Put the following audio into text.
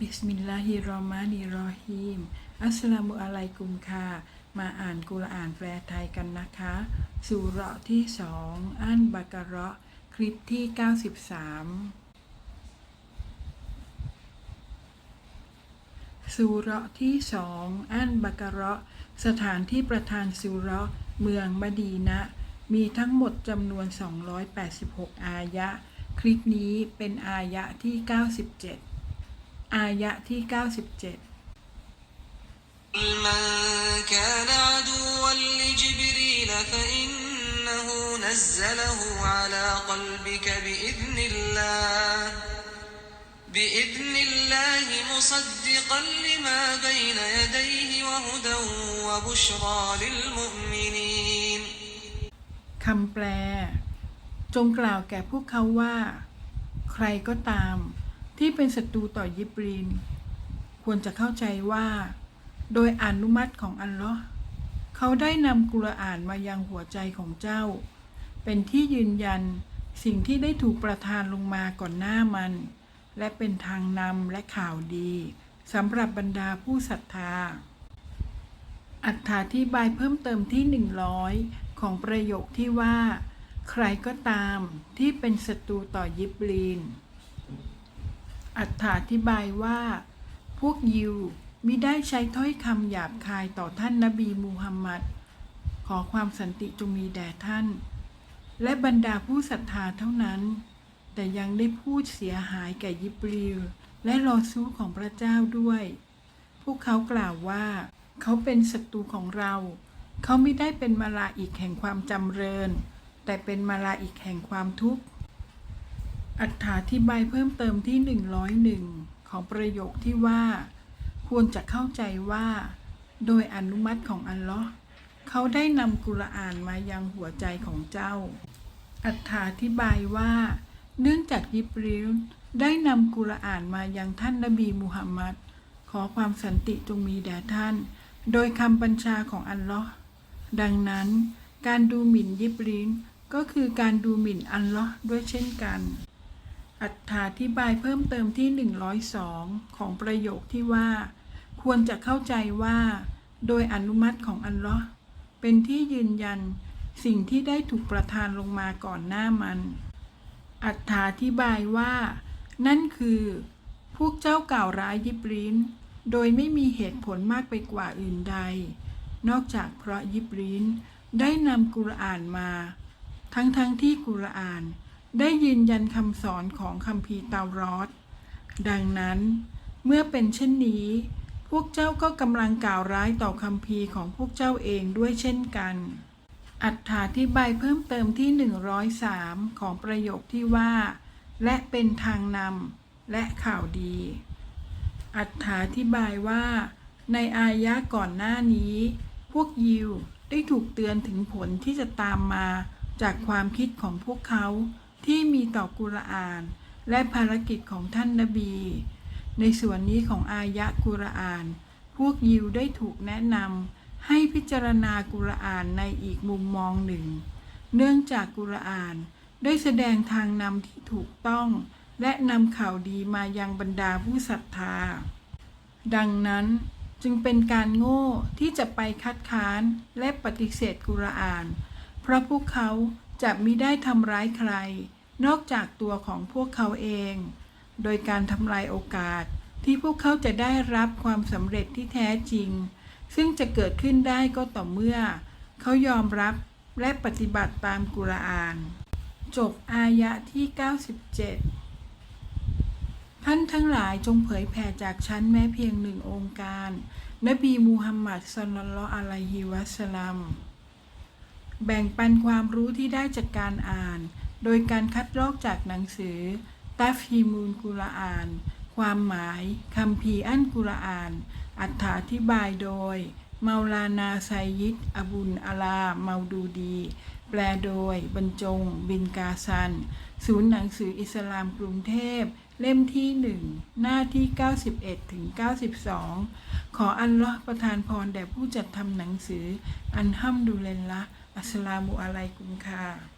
บิสมิลลาฮิรเราะมานิรเราะฮีม อัสลามุอะลัยกุมค่ะ มาอ่านกุรอานแปลไทยกันนะคะ สุเราะที่สองอันบากะเราะคลิปที่ 93 สุเราะที่สองอันบากะเราะสถานที่ประธานสุเราะเมืองมดีนะ มีทั้งหมดจำนวน 286 อายะ คลิปนี้เป็นอายะที่ 97 อายะที่ 97 قل من كان عدوا لجبريل فإنه نزله على قلبك بإذن الله بإذن الله مصدقا لما بين يديه وهدى وبشرى للمؤمنين คำแปล จงกล่าวแก่พวกเขาว่า ใครก็ตาม ที่เป็นศัตรูต่อยิบรีน ควรจะเข้าใจว่า โดยอนุมัติของอัลลอฮ์เขาได้นำกุรอานมายังหัวใจของเจ้า เป็นที่ยืนยันสิ่งที่ได้ถูกประทานลงมาก่อนหน้ามัน และเป็นทางนำและข่าวดีสำหรับบรรดาผู้ศรัทธา อัถาธิบายเพิ่มเติมที่ 100 ของประโยคที่ว่า ใครก็ตามที่เป็นศัตรูต่อยิบรีน อัถาธิบายว่า พวกยิวมิได้ใช้ถ้อยคำหยาบคายต่อท่านนบีมูฮัมมัด ขอความสันติจงมีแด่ท่าน และบรรดาผู้ศรัทธาเท่านั้น แต่ยังได้พูดเสียหายแก่ยิบรีลและรอซูของพระเจ้าด้วย พวกเขากล่าวว่า เขาเป็นศัตรูของเรา เขาไม่ได้เป็นมาลาอิกแห่งความจำเริญ แต่เป็นมาลาอิกแห่งความทุกข์ อัถาธิบายเพิ่มเติมที่ 101 ของประโยคที่ว่า ควรจะเข้าใจว่า โดยอนุมัติของอัลลอฮ์เขาได้นำกุรอานมายังหัวใจของเจ้า อัถาธิบายว่า เนื่องจากยิบริลได้นำกุรอานมายังท่านนบีมุฮัมมัดขอความสันติจงมีแด่ท่าน โดยคำบัญชาของอัลลอฮ์ดังนั้น การดูหมิ่นยิบริลก็คือการดูหมิ่นอัลลอฮ์ด้วยเช่นกัน อัถาธิบายเพิ่มเติมที่ 102 ของประโยคที่ว่า ควรจะเข้าใจว่า โดยอนุมัติของอัลลอฮ์เป็นที่ยืนยันสิ่งที่ได้ถูกประทานลงมาก่อนหน้ามัน อัถาธิบายว่า นั่นคือ พวกเจ้ากล่าวร้ายยิบรีนโดยไม่มีเหตุผลมากไปกว่าอื่นใด นอกจากเพราะยิบรีนได้นำกุรอานมา ทั้งๆทที่กุรอาน ได้ยืนยันคำสอนของคัมภีร์เตารอดดังนั้น เมื่อเป็นเช่นนี้ พวกเจ้าก็กำลังกล่าวร้ายต่อคัมภีร์ของพวกเจ้าเองด้วยเช่นกัน อัถาธิบายเพิ่มเติมที่ 103 ของประโยคที่ว่า และเป็นทางนำและข่าวดี อัถาธิบายว่า ในอายะก่อนหน้านี้ พวกยิวได้ถูกเตือนถึงผลที่จะตามมาจากความคิดของพวกเขา ที่มีต่อกุรอาน และภารกิจของท่านนบี ในส่วนนี้ของอายะกุรอาน พวกยิวได้ถูกแนะนำให้พิจารณากุรอานในอีกมุมมองหนึ่ง เนื่องจากกุรอานได้แสดงทางนำที่ถูกต้อง และนำข่าวดีมายังบรรดาผู้ศรัทธา ดังนั้นจึงเป็นการโง่ที่จะไปคัดค้านและปฏิเสธกุรอาน เพราะพวกเขา จะมิได้ทำร้ายใคร นอกจากตัวของพวกเขาเอง โดยการทำลายโอกาสที่พวกเขาจะได้รับความสำเร็จที่แท้จริง ซึ่งจะเกิดขึ้นได้ก็ต่อเมื่อ เขายอมรับและปฏิบัติตามกุรอาน จบอายะที่ 97 ท่านทั้งหลายจงเผยแผ่จากฉันแม้เพียงหนึ่งองค์การ นบีมูฮัมมัดสลลัลลออะลัยฮิวะสลัม แบ่งปันความรู้ที่ได้จากการอ่าน โดยการคัดลอกจากหนังสือตัฟฮีมูลกุรอาน ความหมายคำพีอันกุรอาน อัถาธิบายโดย เมาลานาไซยิดอบุลอาลาเมาดูดี แปลโดย บรรจง บินกาซัน ศูนย์หนังสืออิสลามกรุงเทพ เล่มที่หนึ่งหน้าที่ 91ถึง92 ขออัลลอฮ์ประทานพรแด่ผู้จัดทำหนังสือ อันฮัมดูเลนละอัสสลามุอะลัยกุมค่ะ